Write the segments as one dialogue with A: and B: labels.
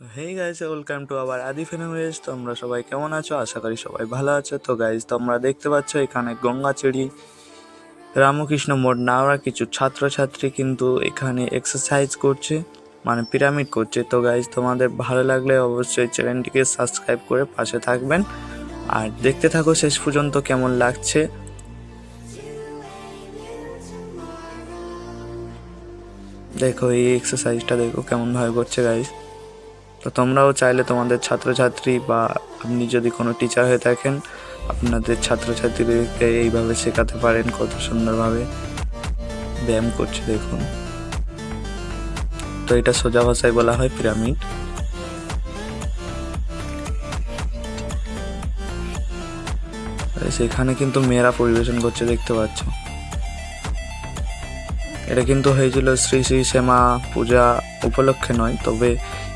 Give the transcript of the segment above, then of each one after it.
A: Hey guys welcome to আবার আদি ফেনোমেজ তোমরা সবাই কেমন আছো? আশা করি সবাই ভালো আছো। তো গাইস তোমরা দেখতে পাচ্ছ এখানে গঙ্গাচড়ি রামকৃষ্ণ মোড় নাওরা কিছু ছাত্রছাত্রী কিন্তু এখানে এক্সারসাইজ করছে মানে পিরামিড করছে। তো গাইজ তোমাদের ভালো লাগলে অবশ্যই চ্যানেলটিকে সাবস্ক্রাইব করে পাশে থাকবেন। আর দেখতে থাকো শেষ পর্যন্ত কেমন লাগছে। দেখো এই এক্সারসাইজটা দেখো কেমনভাবে করছে গাইস তো তোমরাও চাইলে তোমাদের ছাত্রছাত্রী বা আপনি যদি কোনো টিচার হয়ে থাকেন, আপনাদের ছাত্রছাত্রীদেরকে এইভাবে শেখাতে পারেন কত সুন্দরভাবে। ব্যায়াম করছে, দেখুন। তো এটা সোজা ভাষায় বলা হয় পিরামিড। সেখানে কিন্তু মেয়েরা পরিবেশন করছে, দেখতে পাচ্ছ। এটা কিন্তু হয়েছিল শ্রী শ্রী শ্যামা পূজা উপলক্ষে নয়, তবে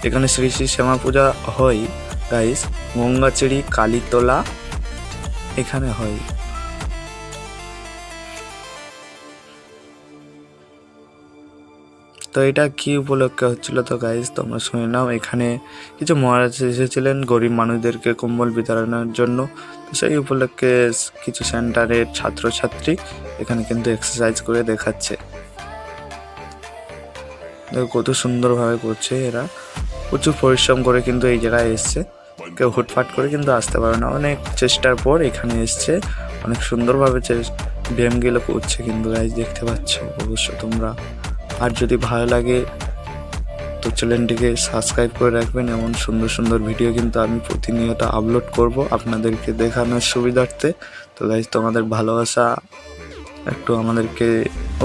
A: এখানে শ্রী শ্রী শ্যামা পূজা হয় গাইস গঙ্গাচিড়ি কালীতলা এখানে হয়। তো এটা কি উপলক্ষে হচ্ছিল তো গাইস তোমরা শুনে নাও, এখানে কিছু মহারাজ এসেছিলেন, গরিব মানুষদেরকে কম্বল বিতরণের জন্য। তো সেই উপলক্ষে কিছু সেন্টারের ছাত্রছাত্রী এখানে কিন্তু এক্সারসাইজ করে দেখাচ্ছে। দেখো কত সুন্দরভাবে করছে এরা। প্রচুর পরিশ্রম করে কিন্তু এই জায়গায় এসছে। কেউ হুটফাট করে কিন্তু আসতে পারে না। অনেক চেষ্টার পর এখানে এসছে। অনেক সুন্দরভাবে ব্যায়ামগুলো করছে কিন্তু গাইজ দেখতে পাচ্ছ অবশ্য তোমরা। আর যদি ভালো লাগে তো চ্যানেলটিকে সাবস্ক্রাইব করে রাখবেন। এমন সুন্দর সুন্দর ভিডিও কিন্তু আমি প্রতিনিয়ত আপলোড করব আপনাদেরকে দেখানোর সুবিধার্থে। তো গাইজ তোমাদের ভালোবাসা একটু আমাদেরকে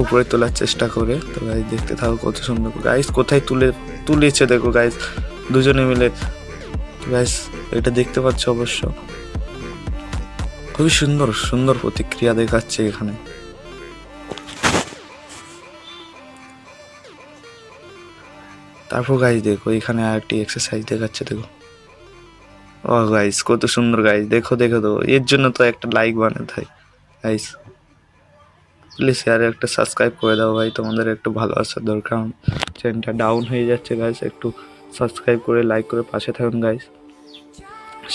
A: উপরে তোলার চেষ্টা করে। তো গাইজ দেখতে থাকো কত সুন্দর গাইজ কোথায় তুলে, তুলেছে দেখো গাইজ দুজনে মিলে। গাইজ এটা দেখতে পাচ্ছ অবশ্য। খুবই সুন্দর সুন্দর প্রতিক্রিয়া দেখাচ্ছে এখানে। তারপর গাইজ দেখো এখানে আর একটি এক্সারসাইজ দেখাচ্ছে, দেখো। ও গাইজ কত সুন্দর গাইজ দেখো দেখো তো এর জন্য তো একটা লাইক বানাতে হয় গাইজ প্লিজ শেয়ারে একটা সাবস্ক্রাইব করে দাও ভাই, তোমাদের একটু ভালোবাসার দরকার। চ্যানেলটা ডাউন হয়ে যাচ্ছে গাইস একটু সাবস্ক্রাইব করে লাইক করে পাশে থাকুন গাইস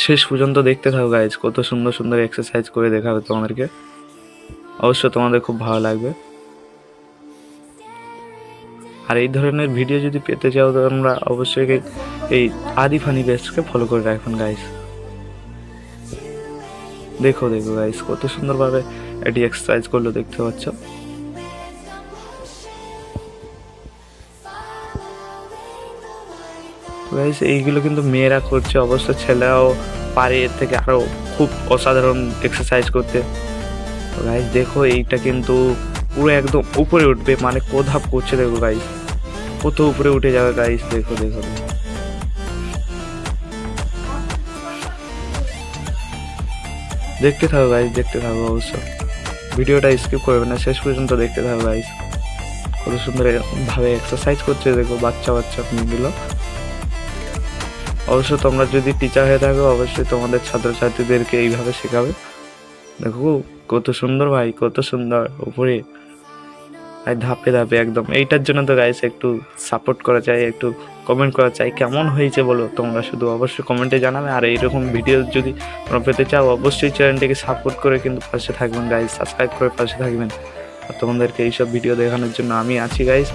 A: শেষ পর্যন্ত দেখতে থাকো গাইস কত সুন্দর সুন্দর এক্সারসাইজ করে দেখাবে তোমাদেরকে। অবশ্য তোমাদের খুব ভালো লাগবে। আর এই ধরনের ভিডিও যদি পেতে চাও, তো আমরা অবশ্যই এই আদি ফানি বেস্টকে ফলো করে রাখবেন গাইস দেখো দেখো গাইস কত সুন্দরভাবে এটি এক্সারসাইজ করল দেখতে পাচ্ছ। এইগুলো কিন্তু মেয়েরা করছে, অবশ্য ছেলেরাও পারে, এর থেকে আরও খুব অসাধারণ এক্সারসাইজ করতে। গাইস দেখো এইটা কিন্তু পুরো একদম উপরে উঠবে মানে কোধাপ করছে দেখো গাইস কত উপরে উঠে যাবে গাইস দেখো দেখো। দেখো দেখতে থাকো গাইস দেখতে থাকো অবশ্য। ভিডিওটা স্কিপ করবে না, শেষ পর্যন্ত দেখতে থাকো গাইস কত সুন্দর ভাবে এক্সারসাইজ করছে, দেখো বাচ্চা বাচ্চা মেয়েগুলো। অবশ্য তোমরা যদি টিচার হয়ে থাকো, অবশ্যই তোমাদের ছাত্রছাত্রীদেরকে এইভাবে শেখাবে। দেখো কত সুন্দর ভাই, কত সুন্দর, উপরে। ধাপে ধাপে একদম। এইটার জন্য তো গাইস একটু সাপোর্ট করা চাই একটু কমেন্ট করা চাই কেমন হয়েছে বলো? তোমরা শুধু অবশ্যই কমেন্টে জানাবে। আর এইরকম ভিডিও যদি তোমরা পেতে চাও, অবশ্যই চ্যানেলটিকে সাপোর্ট করে কিন্তু পাশে থাকবেন গাইস সাবস্ক্রাইব করে পাশে থাকবেন। আর তোমাদেরকে এইসব ভিডিও দেখানোর জন্য আমি আছি গাইস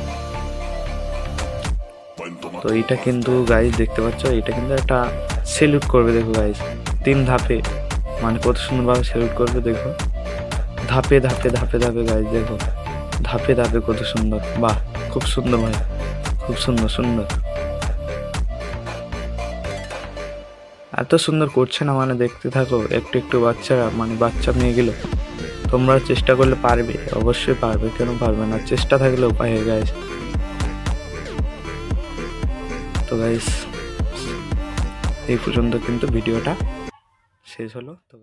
A: তো এইটা কিন্তু গাইস দেখতে পাচ্ছ এটা কিন্তু একটা সেলুট করবে দেখো গাইস তিন ধাপে মানে কত সুন্দরভাবে সেলুট করবে দেখো। ধাপে ধাপে ধাপে ধাপে গাইস দেখো। ধাপে ধাপে কত সুন্দর। বাহ, খুব সুন্দর ভাই, খুব সুন্দর সুন্দর। এত সুন্দর করছে না মানে দেখতে থাকো, একটু একটু বাচ্চারা মানে বাচ্চা মেয়ে গেল তোমরা চেষ্টা করলে পারবে, অবশ্যই পারবে, কেন পারবে না? চেষ্টা থাকলে উপায় হয়ে গাইস তো গাইস এই পর্যন্ত কিন্তু ভিডিওটা শেষ হলো, তো